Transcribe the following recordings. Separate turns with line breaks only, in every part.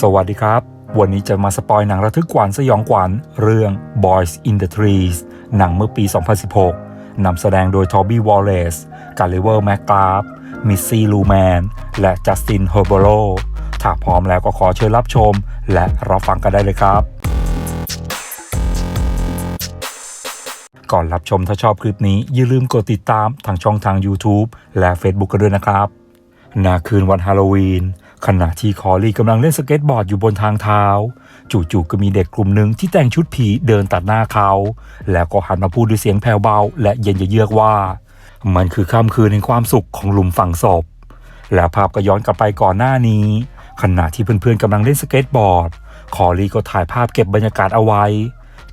สวัสดีครับ วันนี้จะมาสปอยหนังระทึกขวัญสยองขวัญเรื่อง Boys in the Trees หนังเมื่อปี 2016 นำแสดงโดยทอบบี้วอลเลซกาลิเวอร์แมกกราฟมิสซี่ลูแมน และจัสตินเฮอร์โบโลถ้าพร้อมแล้วก็ขอเชิญรับชม และรับฟังกันได้เลยครับ ก่อนรับชมถ้าชอบคลิปนี้ อย่าลืมกดติดตามทางช่องทาง YouTube และ Facebook กันด้วยนะครับนาคืนวันฮาโลวีน ขณะที่คอลี่กำลังเล่นสเก็ตบอร์ดอยู่บนทางเท้า จู่ๆก็มีเด็กกลุ่มหนึ่งที่แต่งชุดผีเดินตัดหน้าเขา แล้วก็หันมาพูดด้วยเสียงแผ่วเบา และเย็นเยือกว่า มันคือค่ำคืนแห่งความสุขของหลุมฝังศพ และภาพก็ย้อนกลับไปก่อนหน้านี้ ขณะที่เพื่อนๆกำลังเล่นสเก็ตบอร์ด คอรี่ก็ถ่ายภาพเก็บบรรยากาศเอาไว้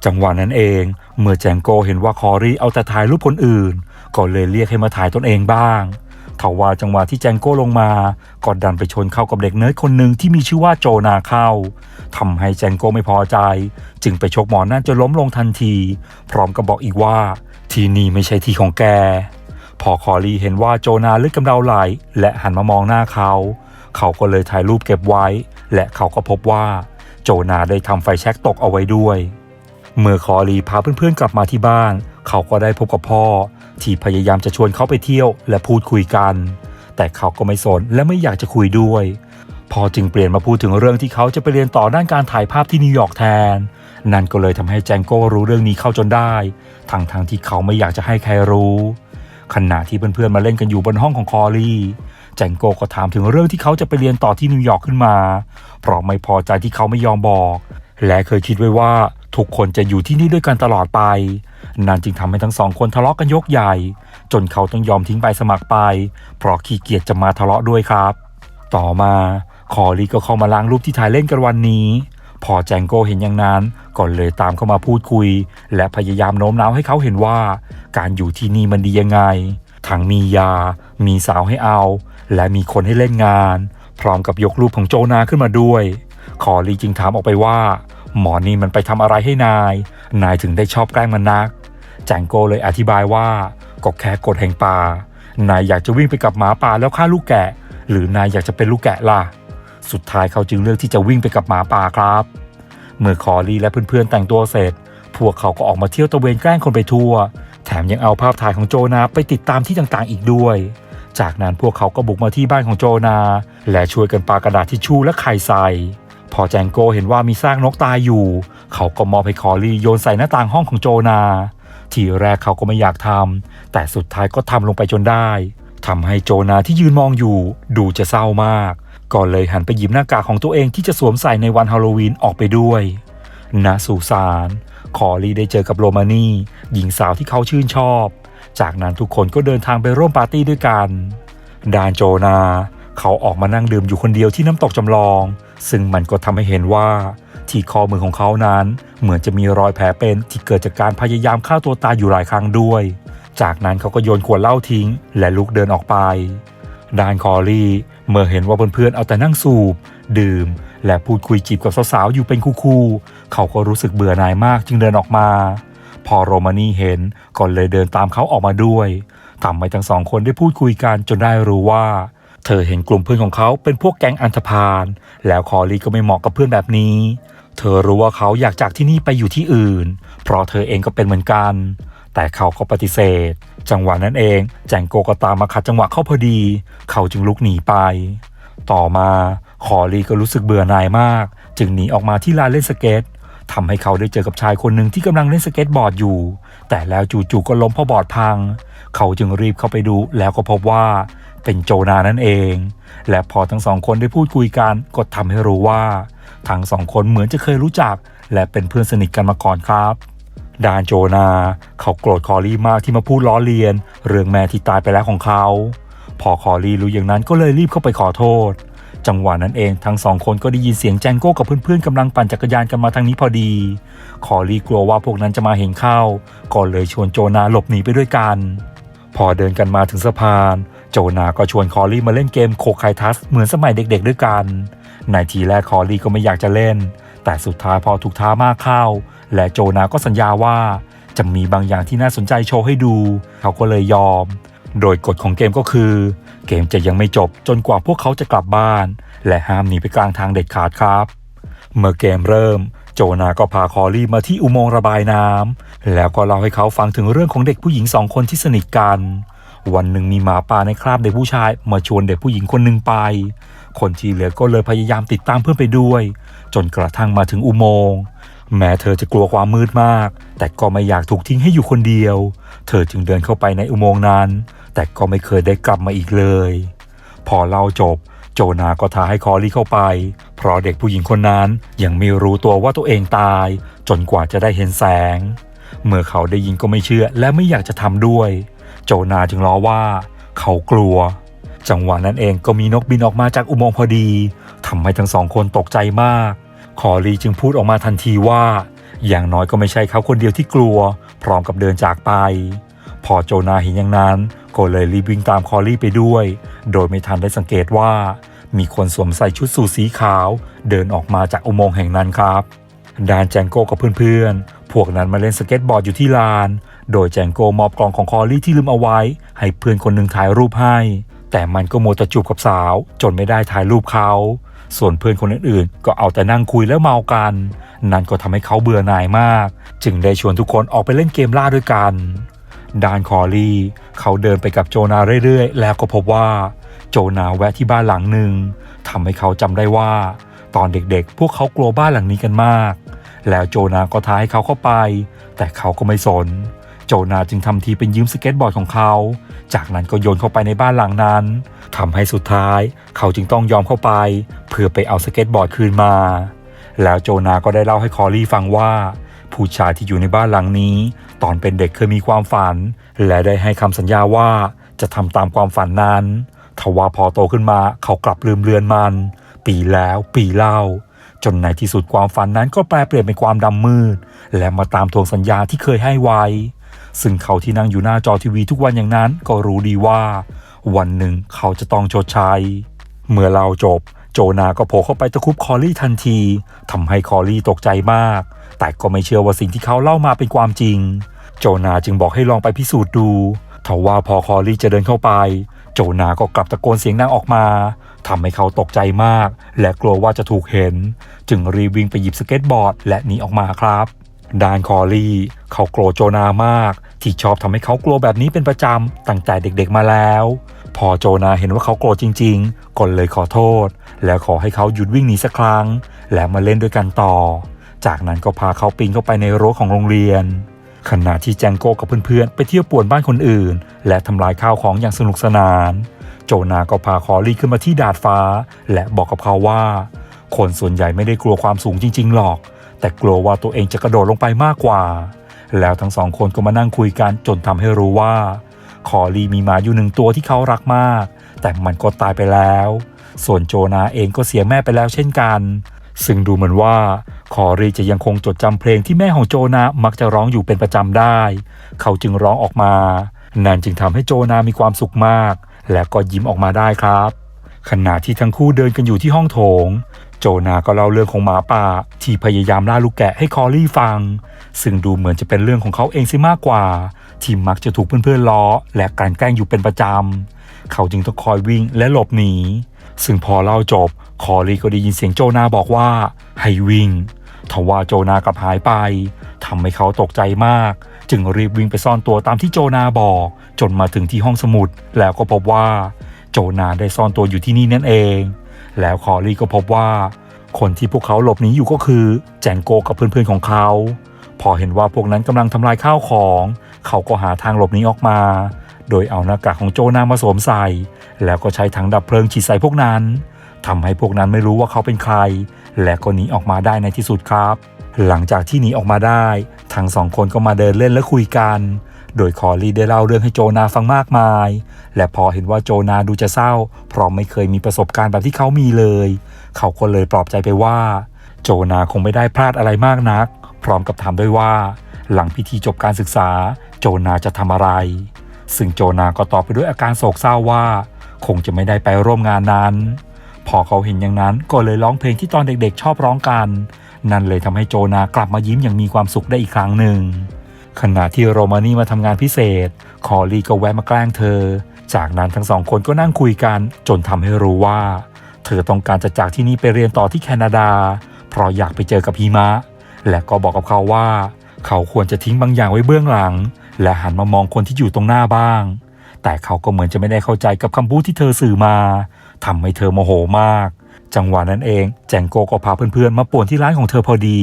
จังหวะนั้นเอง เมื่อแจงโกเห็นว่าคอรี่เอาแต่ถ่ายรูปคนอื่น ก็เลยเรียกให้มาถ่ายตนเองบ้าง ทว่าจังหวะที่แจงโก้ลงมาก็ดันไปชนเข้ากับเด็กเนิร์ดคนหนึ่งที่มีชื่อว่าโจนาเข้าทำให้แจงโก้ไม่พอใจ จึงไปชกหมอนั่นจนล้มลงทันที พร้อมกับบอกอีกว่า ที่นี่ไม่ใช่ที่ของแก พอคอรีเห็นว่าโจนาเลือดกำเดาไหลและหันมามองหน้าเขา เขาก็เลยถ่ายรูปเก็บไว้ และเขาก็พบว่า โจนาได้ทำไฟแช็กตกเอาไว้ด้วย เมื่อคอรีพาเพื่อนๆกลับมาที่บ้าน เขาก็ได้พบกับพ่อ ที่พยายามจะชวนเขาไปเที่ยวและพูดคุยกัน แต่เขาก็ไม่สนและไม่อยากจะคุยด้วย พอจึงเปลี่ยนมาพูดถึงเรื่องที่เขาจะไปเรียนต่อด้านการถ่ายภาพที่นิวยอร์กแทน นั่นก็เลยทำให้แจงโก้รู้เรื่องนี้เข้าจนได้ ทั้งทงๆที่เขาไม่อยากจะให้ใครรู้ขณะที่เพื่อนๆมาเล่นกันอยู่บนห้องของคอรีแจงโก้ก็ถามถึงเรื่องที่เขาจะไปเรียนต่อที่นิวยอร์กขึ้นมา เพราะไม่พอใจที่เขาไม่ยอมบอก และเคยคิดไว้ว่าทุกคนจะอยู่ที่นี่ด้วยกันตลอดไป นั่นจึงทำให้ทั้งสองคนทะเลาะกันยกใหญ่ จนเขาต้องยอมทิ้งใบสมัครไป เพราะขี้เกียจจะมาทะเลาะด้วยครับ ต่อมาคอรีก็เข้ามาล้างรูปที่ถ่ายเล่นกันวันนี้ พอแจงโกเห็นอย่างนั้นก็เลยตามเข้ามาพูดคุย และพยายามโน้มน้าวให้เขาเห็นว่า การอยู่ที่นี่มันดียังไงทั้งมียา มีสาวให้เอา และมีคนให้เล่นงาน พร้อมกับยกรูปของโจนาขึ้นมาด้วยคอรีจึงถามออกไปว่า หมอนี่มันไปทำอะไรให้นาย นายถึงได้ชอบแกล้งมันนัก จงโกเลยอธิบายว่าก็แค่กฎแห่งป่านายอยากจะวิ่งไปกับหมาป่าแล้วฆ่าลูกแกะ หรือนายอยากจะเป็นลูกแกะล่ะ สุดท้ายเขาจึงเลือกที่จะวิ่งไปกับหมาป่าครับ เมื่อคอรีและเพื่อนๆแต่งตัวเสร็จ พวกเขาก็ออกมาเที่ยวตะเวนแกล้งคนไปทั่ว แถมยังเอาภาพถ่ายของโจนาไปติดตามที่ต่างๆ อีกด้วย จากนั้นพวกเขาก็บุกมาที่บ้านของโจนา และช่วยกันปากระดาษทิชชู่และไข่ใส่ พอแจงโกเห็นว่ามีซากนกตายอยู่ เขาก็มอบให้คอรีโยนใส่หน้าต่างห้องของโจนา ทีแรกเขาก็ไม่อยากทำแต่สุดท้ายก็ทำลงไปจนได้ทำให้โจนาที่ยืนมองอยู่ ดูจะเศร้ามาก ก็เลยหันไปหยิบหน้ากากของตัวเองที่จะสวมใส่ในวันฮาโลวีนออกไปด้วยณสุสานคอรีได้เจอกับโรมานีหญิงสาวที่เขาชื่นชอบ จากนั้นทุกคนก็เดินทางไปร่วมปาร์ตี้ด้วยกันดานโจนา เขาออกมานั่งดื่มอยู่คนเดียวที่น้ำตกจำลอง ซึ่งมันก็ทำให้เห็นว่า ที่คอมือของเขานั้น เหมือนจะมีรอยแผลเป็นที่เกิดจากการพยายามฆ่าตัวตายอยู่หลายครั้งด้วย จากนั้นเขาก็โยนขวดเหล้าทิ้ง และลุกเดินออกไปดานคอรี่เมื่อเห็นว่าเพื่อนๆเอาแต่นั่งสูบ ดื่ม และพูดคุยจีบกับสาวๆอยู่เป็นคู่ๆเขาก็รู้สึกเบื่อหน่ายมากจึงเดินออกมา พอโรมานีเห็นก็เลยเดินตามเขาออกมาด้วยทำให้ทั้งสองคนได้พูดคุยกันจนได้รู้ว่า เธอเห็นกลุ่มเพื่อนของเขาเป็นพวกแก๊งอันธพาล แล้วคอรีก็ไม่เหมาะกับเพื่อนแบบนี้ เธอรู้ว่าเขาอยากจากที่นี่ไปอยู่ที่อื่น เพราะเธอเองก็เป็นเหมือนกัน แต่เขาก็ปฏิเสธ จังหวะนั้นเอง แจงโกก็ตามมาขัดจังหวะเข้าพอดี เขาจึงลุกหนีไป ต่อมาคอรีก็รู้สึกเบื่อหน่ายมาก จึงหนีออกมาที่ลานเล่นสเก็ตทำให้เขาได้เจอกับชายคนหนึ่งที่กำลังเล่นสเก็ตบอร์ดอยู่ แต่แล้วจู่ๆก็ล้มเพราะบอร์ดพัง เขาจึงรีบเข้าไปดูแล้วก็พบว่า เป็นโจนานั่นเอง และพอทั้งสองคนได้พูดคุยกันก็ทำให้รู้ว่า ทั้งสองคนเหมือนจะเคยรู้จัก และเป็นเพื่อนสนิทกันมาก่อนครับดานโจนา เขาโกรธคอรี่มากที่มาพูดล้อเลียน เรื่องแม่ที่ตายไปแล้วของเขา พอคอรี่รู้อย่างนั้นก็เลยรีบเข้าไปขอโทษ จังหวะนั้นเองทั้งสองคนก็ได้ยินเสียงแจงโก้กับเพื่อนๆกำลังปั่นจักรยานกันมาทางนี้พอดี คอรี่กลัวว่าพวกนั้นจะมาเห็นเข้า ก็เลยชวนโจนาหลบหนีไปด้วยกัน พอเดินกันมาถึงสะพาน โจนาก็ชวนคอรี่มาเล่นเกมโคไคทัสเหมือนสมัยเด็กๆด้วยกัน ในทีแรกคอรี่ก็ไม่อยากจะเล่น แต่สุดท้ายพอถูกท้ามากเข้า และโจนาก็สัญญาว่าจะมีบางอย่างที่น่าสนใจโชว์ให้ดู เขาก็เลยยอม โดยกฎของเกมก็คือ เกมจะยังไม่จบจนกว่าพวกเขาจะกลับบ้าน และห้ามหนีไปกลางทางเด็ดขาดครับ เมื่อเกมเริ่ม โจนาก็พาคอลี่มาที่อุโมงค์ระบายน้ำแล้วก็เล่าให้เขาฟังถึงเรื่องของเด็กผู้หญิงสองคนที่สนิทกัน วันหนึ่งมีหมาป่าในคราบเด็กผู้ชาย มาชวนเด็กผู้หญิงคนหนึ่งไป คนที่เหลือก็เลยพยายามติดตามเพื่อนไปด้วย จนกระทั่งมาถึงอุโมงค์แม้เธอจะกลัวความมืดมาก แต่ก็ไม่อยากถูกทิ้งให้อยู่คนเดียว เธอจึงเดินเข้าไปในอุโมงค์นั้น แต่ก็ไม่เคยได้กลับมาอีกเลย พอเล่าจบ โจนาก็ท้าให้คอลี่เข้าไป เพราะเด็กผู้หญิงคนนั้นยังไม่รู้ตัวว่าตัวเองตาย จนกว่าจะได้เห็นแสง เมื่อเขาได้ยินก็ไม่เชื่อและไม่อยากจะทำด้วย โจนาจึงล้อว่าเขากลัว จังหวะนั้นเองก็มีนกบินออกมาจากอุโมงค์พอดีทำให้ทั้งสองคนตกใจมากคอลีจึงพูดออกมาทันทีว่า อย่างน้อยก็ไม่ใช่เขาคนเดียวที่กลัว พร้อมกับเดินจากไป พอโจนาเห็นอย่างนั้นก็เลยรีบวิ่งตามคอลี่ไปด้วย โดยไม่ทันได้สังเกตว่า มีคนสวมใส่ชุดสูทสีขาว เดินออกมาจากอุโมงค์แห่งนั้นครับดานแจงโก้กับเพื่อนๆ พวกนั้นมาเล่นสเก็ตบอร์ดอยู่ที่ลาน โดยแจงโก้มอบกล่องของคอลี่ที่ลืมเอาไว้ ให้เพื่อนคนหนึ่งถ่ายรูปให้ แต่มันก็โมต่จูบกับสาว จนไม่ได้ถ่ายรูปเขา ส่วนเพื่อนคนอื่นๆ ก็เอาแต่นั่งคุยแล้วเมากัน นั่นก็ทำให้เขาเบื่อหน่ายมาก จึงได้ชวนทุกคนออกไปเล่นเกมล่าด้วยกันดานคอลี่ เขาเดินไปกับโจนาเรื่อยๆ แล้วก็พบว่า โจนาแวะที่บ้านหลังหนึ่งทำให้เขาจำได้ว่า ตอนเด็กๆ พวกเขากลัวบ้านหลังนี้กันมาก แล้วโจนาก็ท้าให้เขาเข้าไป แต่เขาก็ไม่สน โจนาจึงทำทีเป็นยืมสเก็ตบอร์ดของเขา จากนั้นก็โยนเข้าไปในบ้านหลังนั้นทำให้สุดท้าย เขาจึงต้องยอมเข้าไป เพื่อไปเอาสเก็ตบอร์ดคืนมา แล้วโจนาก็ได้เล่าให้คอลี่ฟังว่า ผู้ชายที่อยู่ในบ้านหลังนี้ ตอนเป็นเด็กเคยมีความฝัน และได้ให้คำสัญญาว่าจะทำตามความฝันนั้นทว่าพอโตขึ้นมาเขากลับลืมเลือนมัน ปีแล้วปีเล่า จนในที่สุดความฝันนั้นก็แปลเปลี่ยนเป็นความดำมืด และมาตามทวงสัญญาที่เคยให้ไว้ ซึ่งเขาที่นั่งอยู่หน้าจอทีวีทุกวันอย่างนั้นก็รู้ดีว่า วันหนึ่งเขาจะต้องชดใช้ เมื่อเราจบ โจนาก็โผล่เข้าไปตะคุบคอลี่ทันทีทำให้คอลี่ตกใจมาก แต่ก็ไม่เชื่อว่าสิ่งที่เขาเล่ามาเป็นความจริง โจนาจึงบอกให้ลองไปพิสูจน์ดูทว่าพอคอลี่จะเดินเข้าไป โจนาก็กลับตะโกนเสียงดังออกมาทำให้เขาตกใจมาก และกลัวว่าจะถูกเห็น จึงรีบวิ่งไปหยิบสเก็ตบอร์ด และหนีออกมาครับ ดานคอลี่เขาโกรธโจนามาก ที่ชอบทำให้เขากลัวแบบนี้เป็นประจำตั้งแต่เด็กๆมาแล้ว พอโจนาเห็นว่าเขาโกรธจริงๆก็เลยขอโทษ แล้วขอให้เขาหยุดวิ่งหนีสักครั้ง แล้วมาเล่นด้วยกันต่อ จากนั้นก็พาเขาปีนเข้าไปในรั้วของโรงเรียน ขณะที่แจงโก้กับเพื่อนๆ ไปเที่ยวป่วนบ้านคนอื่น และทำลายข้าวของอย่างสนุกสนาน โจนาก็พาคอลี่ขึ้นมาที่ดาดฟ้า และบอกกับเขาว่า คนส่วนใหญ่ไม่ได้กลัวความสูงจริง ๆ หรอก แต่กลัวว่าตัวเองจะกระโดดลงไปมากกว่า แล้วทั้งสองคนก็มานั่งคุยกันจนทำให้รู้ว่า คอลีมีหมาอยู่หนึ่งตัวที่เขารักมาก แต่มันก็ตายไปแล้ว ส่วนโจนาเองก็เสียแม่ไปแล้วเช่นกัน ซึ่งดูเหมือนว่าคอรีจะยังคงจดจำเพลงที่แม่ของโจนามักจะร้องอยู่เป็นประจำได้ เขาจึงร้องออกมา นั่นจึงทำให้โจนามีความสุขมาก และก็ยิ้มออกมาได้ครับขณะที่ทั้งคู่เดินกันอยู่ที่ห้องโถง โจนาก็เล่าเรื่องของหมาป่า ที่พยายามล่าลูกแกะให้คอลี่ฟัง ซึ่งดูเหมือนจะเป็นเรื่องของเขาเองซิมากกว่า ที่มักจะถูกเพื่อนๆล้อ และกลั่นแกล้งอยู่เป็นประจำ เขาจึงต้องคอยวิ่งและหลบหนี ซึ่งพอเล่าจบ คอลี่ก็ได้ยินเสียงโจนาบอกว่า ให้วิ่งทว่าโจนากลับหายไปทำให้เขาตกใจมาก จึงรีบวิ่งไปซ่อนตัวตามที่โจนาบอก จนมาถึงที่ห้องสมุด แล้วก็พบว่า โจนาได้ซ่อนตัวอยู่ที่นี่นั่นเอง แล้วคอลี่ก็พบว่า คนที่พวกเขาหลบหนีอยู่ก็คือ แจงโกกับเพื่อนๆของเขา พอเห็นว่าพวกนั้นกำลังทำลายข้าวของ เขาก็หาทางหลบหนีออกมา โดยเอาหน้ากากของโจนามาสวมใส่ แล้วก็ใช้ถังดับเพลิงฉีดใส่พวกนั้นทำให้พวกนั้นไม่รู้ว่าเขาเป็นใคร และก็หนีออกมาได้ในที่สุดครับ หลังจากที่หนีออกมาได้ ทั้งสองคนก็มาเดินเล่นและคุยกัน โดยคอรีได้เล่าเรื่องให้โจนาฟังมากมาย และพอเห็นว่าโจนาดูจะเศร้า เพราะไม่เคยมีประสบการณ์แบบที่เขามีเลย เขาก็เลยปลอบใจไปว่า โจนาคงไม่ได้พลาดอะไรมากนัก พร้อมกับถามด้วยว่า หลังพิธีจบการศึกษา โจนาจะทำอะไร ซึ่งโจนาก็ตอบไปด้วยอาการโศกเศร้าว่า คงจะไม่ได้ไปร่วมงานนั้น พอเขาเห็นอย่างนั้นก็เลยร้องเพลงที่ตอนเด็กๆ ชอบร้องกัน นั่นเลยทำให้โจนากลับมายิ้มอย่างมีความสุขได้อีกครั้งหนึ่ง ขณะที่โรมานี่มาทำงานพิเศษ คอลีก็แวะมาแกล้งเธอ จากนั้นทั้งสองคนก็นั่งคุยกัน จนทำให้รู้ว่า เธอต้องการจะจากที่นี่ไปเรียนต่อที่แคนาดา เพราะอยากไปเจอกับหิมะ และก็บอกกับเขาว่า เขาควรจะทิ้งบางอย่างไว้เบื้องหลัง และหันมามองคนที่อยู่ตรงหน้าบ้าง แต่เขาก็เหมือนจะไม่ได้เข้าใจกับคำพูดที่เธอสื่อมาทำให้เธอโมโหมาก จังหวะนั้นเองแจงโกก็พาเพื่อนๆ มาป่วนที่ร้านของเธอพอดี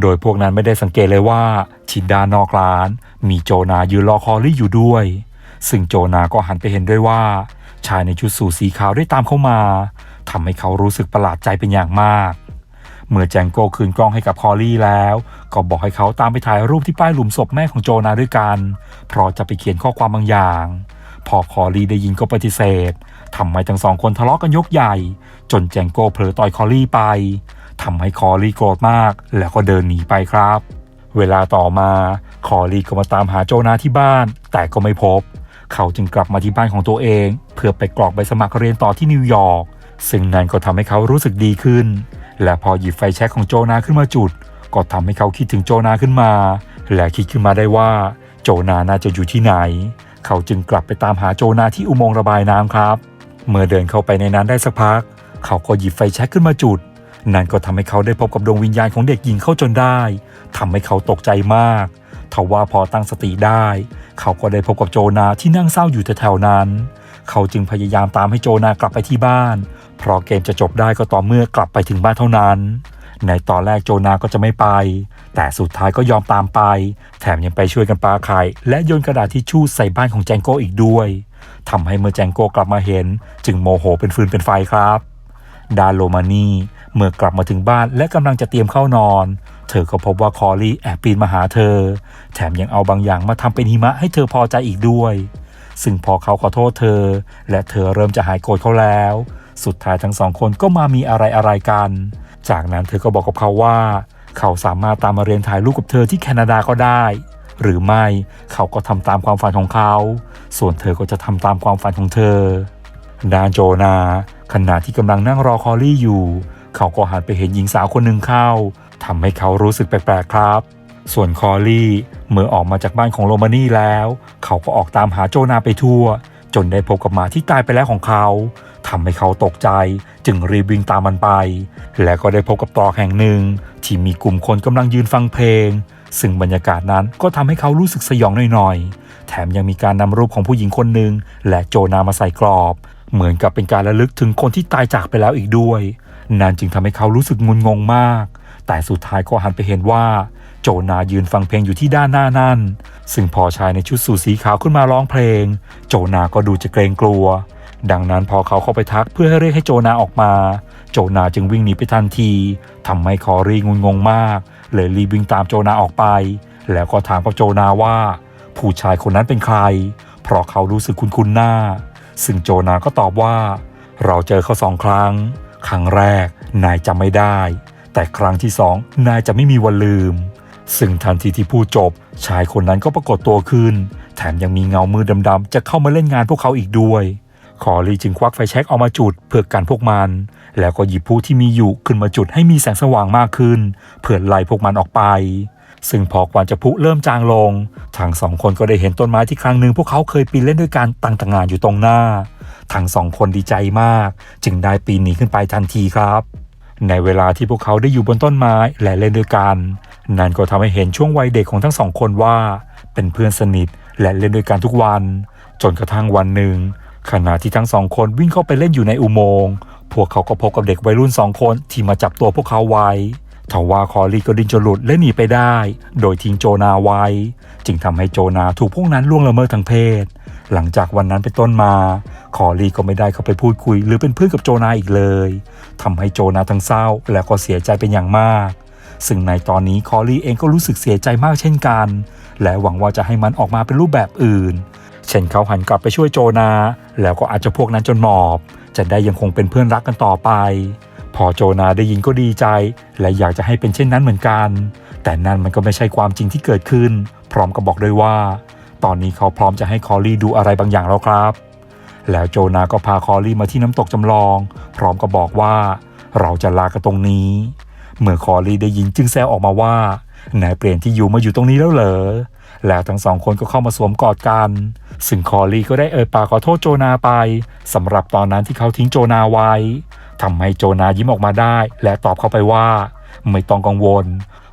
โดยพวกนั้นไม่ได้สังเกตเลยว่าทิดด้านนอกร้าน มีโจนายืนรอคอรี่อยู่ด้วย ซึ่งโจนาก็หันไปเห็นด้วยว่า ชายในชุดสูทสีขาวได้ตามเข้ามาทำให้เขารู้สึกประหลาดใจเป็นอย่างมาก เมื่อแจงโกคืนกล้องให้กับคอรี่แล้ว ก็บอกให้เขาตามไปถ่ายรูปที่ป้ายหลุมศพแม่ของโจนาด้วยกัน เพราะจะไปเขียนข้อความบางอย่าง พอคอรี่ได้ยินก็ปฏิเสธทำให้ทั้งสองคนทะเลาะกันยกใหญ่ จนแจงโก้เผลอต่อยคอรี่ไปทำให้คอรี่โกรธมาก แล้วก็เดินหนีไปครับ เวลาต่อมาคอรี่ก็มาตามหาโจนาที่บ้าน แต่ก็ไม่พบ เขาจึงกลับมาที่บ้านของตัวเอง เพื่อไปกรอกใบสมัครเรียนต่อที่นิวยอร์กซึ่งนั่นก็ทำให้เขารู้สึกดีขึ้น และพอหยิบไฟแช็กของโจนาขึ้นมาจุด ก็ทำให้เขาคิดถึงโจนาขึ้นมา และคิดขึ้นมาได้ว่า โจนาน่าจะอยู่ที่ไหน เขาจึงกลับไปตามหาโจนาที่อุโมงค์ระบายน้ำครับ เมื่อเดินเข้าไปในนั้นได้สักพัก เขาก็หยิบไฟแช็กขึ้นมาจุด นั่นก็ทำให้เขาได้พบกับดวงวิญญาณของเด็กหญิงเข้าจนได้ทำให้เขาตกใจมากทว่าพอตั้งสติได้ เขาก็ได้พบกับโจนาที่นั่งเศร้าอยู่แถวๆนั้น เขาจึงพยายามตามให้โจนากลับไปที่บ้าน เพราะเกมจะจบได้ก็ต่อเมื่อกลับไปถึงบ้านเท่านั้น ในตอนแรกโจนาก็จะไม่ไป แต่สุดท้ายก็ยอมตามไป แถมยังไปช่วยกันปาไข่และโยนกระดาษทิชชู่ใส่บ้านของแจงโกอีกด้วยทำให้เมื่อแจงโกกลับมาเห็น จึงโมโหเป็นฟืนเป็นไฟครับ ดาโลมานีเมื่อกลับมาถึงบ้านและกำลังจะเตรียมเข้านอน เธอก็พบว่าคอรี่แอบปีนมาหาเธอ แถมยังเอาบางอย่างมาทำเป็นหิมะให้เธอพอใจอีกด้วย ซึ่งพอเขาขอโทษเธอ และเธอเริ่มจะหายโกรธเขาแล้ว สุดท้ายทั้งสองคนก็มามีอะไรอะไรกัน จากนั้นเธอก็บอกกับเขาว่า เขาสามารถตามมาเรียนถ่ายรูปกับเธอที่แคนาดาก็ได้ หรือไม่เขาก็ทำตามความฝันของเขา ส่วนเธอก็จะทำตามความฝันของเธอ ดานโจนาขณะที่กำลังนั่งรอคอรี่อยู่ เขาก็หันไปเห็นหญิงสาวคนหนึ่งเข้าทำให้เขารู้สึกแปลกๆครับ ส่วนคอรี่เมื่อออกมาจากบ้านของโรมานี่แล้ว เขาก็ออกตามหาโจนาไปทั่ว จนได้พบกับหมาที่ตายไปแล้วของเขาทำให้เขาตกใจ จึงรีบวิ่งตามมันไป และก็ได้พบกับตรอกแห่งหนึ่ง ที่มีกลุ่มคนกำลังยืนฟังเพลง ซึ่งบรรยากาศนั้นก็ทำให้เขารู้สึกสยองหน่อยๆ แถมยังมีการนำรูปของผู้หญิงคนหนึ่งและโจนามาใส่กรอบ เหมือนกับเป็นการระลึกถึงคนที่ตายจากไปแล้วอีกด้วย นั่นจึงทำให้เขารู้สึกงุนงงมาก แต่สุดท้ายก็หันไปเห็นว่าโจนายืนฟังเพลงอยู่ที่ด้านหน้านั่น ซึ่งพอชายในชุดสูทสีขาวขึ้นมาร้องเพลง โจนาก็ดูจะเกรงกลัว ดังนั้นพอเขาเข้าไปทักเพื่อให้เรียกให้โจนาออกมา โจนาจึงวิ่งหนีไปทันทีทำให้คอรีงุนงงมาก เลยรีบวิ่งตามโจนาออกไป แล้วก็ถามกับโจนาว่า ผู้ชายคนนั้นเป็นใคร เพราะเขารู้สึกคุ้นๆหน้า ซึ่งโจนาก็ตอบว่า เราเจอเขาสองครั้ง ครั้งแรกนายจำไม่ได้ แต่ครั้งที่สองนายจะไม่มีวันลืม ซึ่งทันทีที่พูดจบ ชายคนนั้นก็ปรากฏตัวขึ้น แถมยังมีเงามือดำๆจะเข้ามาเล่นงานพวกเขาอีกด้วยคอรีจึงควักไฟแช็กออกมาจุดเพื่อกันพวกมัน แล้วก็หยิบผู้ที่มีอยู่ขึ้นมาจุดให้มีแสงสว่างมากขึ้น เพื่อไล่พวกมันออกไป ซึ่งพอกว่าจะพุเริ่มจางลงทั้งสองคนก็ได้เห็นต้นไม้ที่ครั้งหนึ่งพวกเขาเคยปีนเล่นด้วยกันตั้งต่างงานอยู่ตรงหน้า ทั้งสองคนดีใจมาก จึงได้ปีนหนีขึ้นไปทันทีครับ ในเวลาที่พวกเขาได้อยู่บนต้นไม้และเล่นด้วยกัน นั่นก็ทำให้เห็นช่วงวัยเด็กของทั้งสองคนว่า เป็นเพื่อนสนิทและเล่นด้วยกันทุกวัน จนกระทั่งวันหนึ่ง ขณะที่ทั้งสองคนวิ่งเข้าไปเล่นอยู่ในอุโมงค์พวกเขาก็พบกับเด็กวัยรุ่นสองคนที่มาจับตัวพวกเขาไว้ ทว่าคอรีก็ดิ้นจนหลุดและหนีไปได้ โดยทิ้งโจนาไว้ จึงทำให้โจนาถูกพวกนั้นล่วงละเมิดทางเพศ หลังจากวันนั้นเป็นต้นมา คอรีก็ไม่ได้เข้าไปพูดคุย หรือเป็นเพื่อนกับโจนาอีกเลยทำให้โจนาทั้งเศร้าและก็เสียใจเป็นอย่างมาก ซึ่งในตอนนี้คอรีเองก็รู้สึกเสียใจมากเช่นกัน และหวังว่าจะให้มันออกมาเป็นรูปแบบอื่น เช่นเขาหันกลับไปช่วยโจนา แล้วก็อาจจะพวกนั้นจนหมอบ จะได้ยังคงเป็นเพื่อนรักกันต่อไป พอโจนาได้ยินก็ดีใจ และอยากจะให้เป็นเช่นนั้นเหมือนกัน แต่นั่นมันก็ไม่ใช่ความจริงที่เกิดขึ้น พร้อมกับบอกด้วยว่า ตอนนี้เขาพร้อมจะให้คอรี่ดูอะไรบางอย่างแล้วครับ แล้วโจนาก็พาคอรี่มาที่น้ำตกจำลอง พร้อมกับบอกว่า เราจะลากันตรงนี้ เมื่อคอรี่ได้ยินจึงแซวออกมาว่านายเปลี่ยนที่อยู่มาอยู่ตรงนี้แล้วเหรอ แล้วทั้งสองคนก็เข้ามาสวมกอดกัน ซึ่งคอรี่ก็ได้เอ่ยปากขอโทษโจนาไปสำหรับตอนนั้นที่เขาทิ้งโจนาไว้ ทำให้โจนายิ้มออกมาได้ และตอบเข้าไปว่า ไม่ต้องกังวล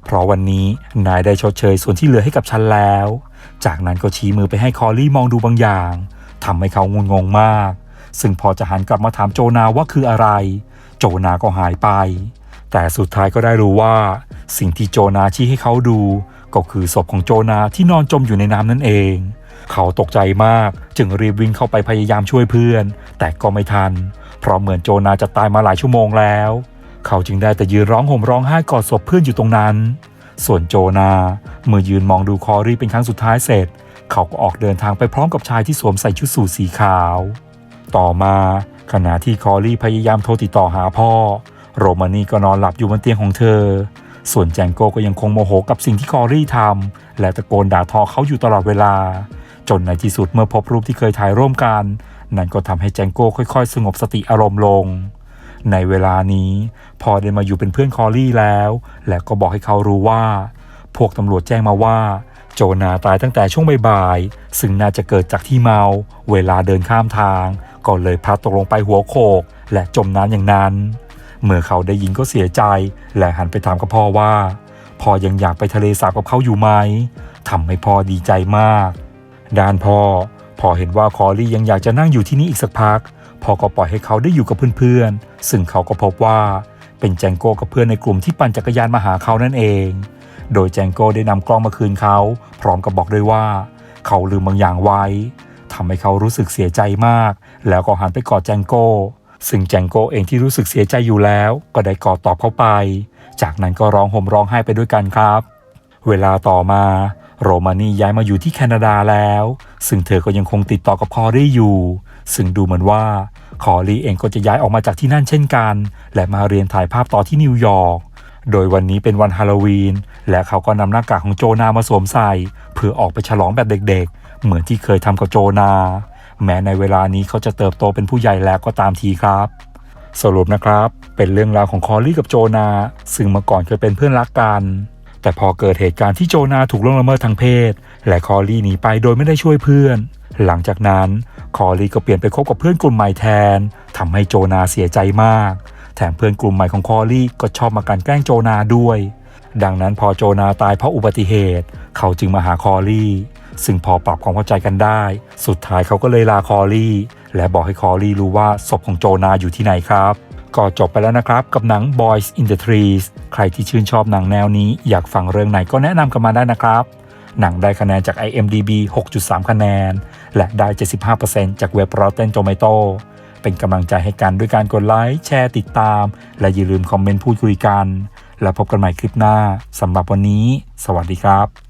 เพราะวันนี้นายได้ชดเชยส่วนที่เหลือให้กับฉันแล้ว จากนั้นก็ชี้มือไปให้คอลลี่มองดูบางอย่างทำให้เขางุนงงมาก ซึ่งพอจะหันกลับมาถามโจนาว่าคืออะไร โจนาก็หายไป แต่สุดท้ายก็ได้รู้ว่า สิ่งที่โจนาชี้ให้เขาดู ก็คือศพของโจนาที่นอนจมอยู่ในน้ำนั่นเองเขาตกใจมากจึงรีบวิ่งเข้าไปพยายามช่วยเพื่อน แต่ก็ไม่ทัน เพราะเหมือนโจนาจะตายมาหลายชั่วโมงแล้ว เขาจึงได้แต่ยืนร้องห่มร้องไห้กอดศพเพื่อนอยู่ตรงนั้น ส่วนโจนาเมื่อยืนมองดูคอรีเป็นครั้งสุดท้ายเสร็จ เขาก็ออกเดินทางไปพร้อมกับชายที่สวมใส่ชุดสูทสีขาว ต่อมาขณะที่คอรีพยายามโทรติดต่อหาพ่อ โรมานีก็นอนหลับอยู่บนเตียงของเธอ ส่วนแจงโก้ก็ยังคงโมโหกับสิ่งที่คอรี่ทำและตะโกนด่าทอเขาอยู่ตลอดเวลา จนในที่สุดเมื่อพบรูปที่เคยถ่ายร่วมกัน นั่นก็ทำให้แจงโก้ค่อยๆ สงบสติอารมณ์ลง ในเวลานี้พอได้มาอยู่เป็นเพื่อนคอรี่แล้ว และก็บอกให้เขารู้ว่า พวกตำรวจแจ้งมาว่า โจนาตายตั้งแต่ช่วงบ่ายๆซึ่งน่าจะเกิดจากที่เมา เวลาเดินข้ามทาง ก็เลยพลัดตกลงไปหัวโขก และจมน้ำอย่างนั้น เมื่อเขาได้ยินก็เสียใจ และหันไปถามกับพ่อว่าพ่อยังอยากไปทะเลสาบกับเขาอยู่ไหมทำให้พ่อดีใจมาก ด้านพ่อ พอเห็นว่าคอรี่ยังอยากจะนั่งอยู่ที่นี่อีกสักพักพ่อก็ปล่อยให้เขาได้อยู่กับเพื่อนๆ ซึ่งเขาก็พบว่าเป็นแจงโก้กับเพื่อนในกลุ่มที่ปั่นจักรยานมาหาเขานั่นเอง โดยแจงโก้ได้นำกล้องมาคืนเขา พร้อมกับบอกด้วยว่า เขาลืมบางอย่างไว้ทำให้เขารู้สึกเสียใจมาก แล้วก็หันไปกอดแจงโก้ ซึ่งแจงโก้เองที่รู้สึกเสียใจอยู่แล้ว ก็ได้กอดตอบเข้าไป จากนั้นก็ร้องห่มร้องไห้ไปด้วยกันครับ เวลาต่อมา โรมานีย้ายมาอยู่ที่แคนาดาแล้ว ซึ่งเธอก็ยังคงติดต่อกับคอรี่อยู่ ซึ่งดูเหมือนว่าคอรี่เองก็จะย้ายออกมาจากที่นั่นเช่นกัน และมาเรียนถ่ายภาพต่อที่นิวยอร์กโดยวันนี้เป็นวันฮาโลวีน และเขาก็นำหน้ากากของโจนามาสวมใส่ เพื่อออกไปฉลองแบบเด็กๆ เหมือนที่เคยทำกับโจนา แม้ในเวลานี้เขาจะเติบโตเป็นผู้ใหญ่แล้วก็ตามทีครับ สรุปนะครับ เป็นเรื่องราวของคอรี่กับโจนา ซึ่งเมื่อก่อนเคยเป็นเพื่อนรักกัน แต่พอเกิดเหตุการณ์ที่โจนาถูกล่วงละเมิดทางเพศ และคอรี่หนีไปโดยไม่ได้ช่วยเพื่อน หลังจากนั้นคอรี่ก็เปลี่ยนไปคบกับเพื่อนกลุ่มใหม่แทนทำให้โจนาเสียใจมาก แถมเพื่อนกลุ่มใหม่ของคอรี่ก็ชอบมาการแกล้งโจนาด้วย ดังนั้นพอโจนาตายเพราะอุบัติเหตุ เขาจึงมาหาคอรี่ซึ่งพอปรับความเข้าใจกันได้ สุดท้ายเขาก็เลยลาคอรี่ และบอกให้คอรี่รู้ว่าศพของโจนาอยู่ที่ไหนครับ ก็จบไปแล้วนะครับ กับหนัง Boys in the Trees ใครที่ชื่นชอบหนังแนวนี้ อยากฟังเรื่องไหนก็แนะนำกันมาได้นะครับ หนังได้คะแนนจาก IMDb 6.3 คะแนน และได้ 75%จากเว็บ Rotten Tomato เป็นกำลังใจให้กันด้วยการกดไลค์แชร์ติดตาม และอย่าลืมคอมเมนต์พูดคุยกัน แล้วพบกันใหม่คลิปหน้าสำหรับวันนี้ สวัสดีครับ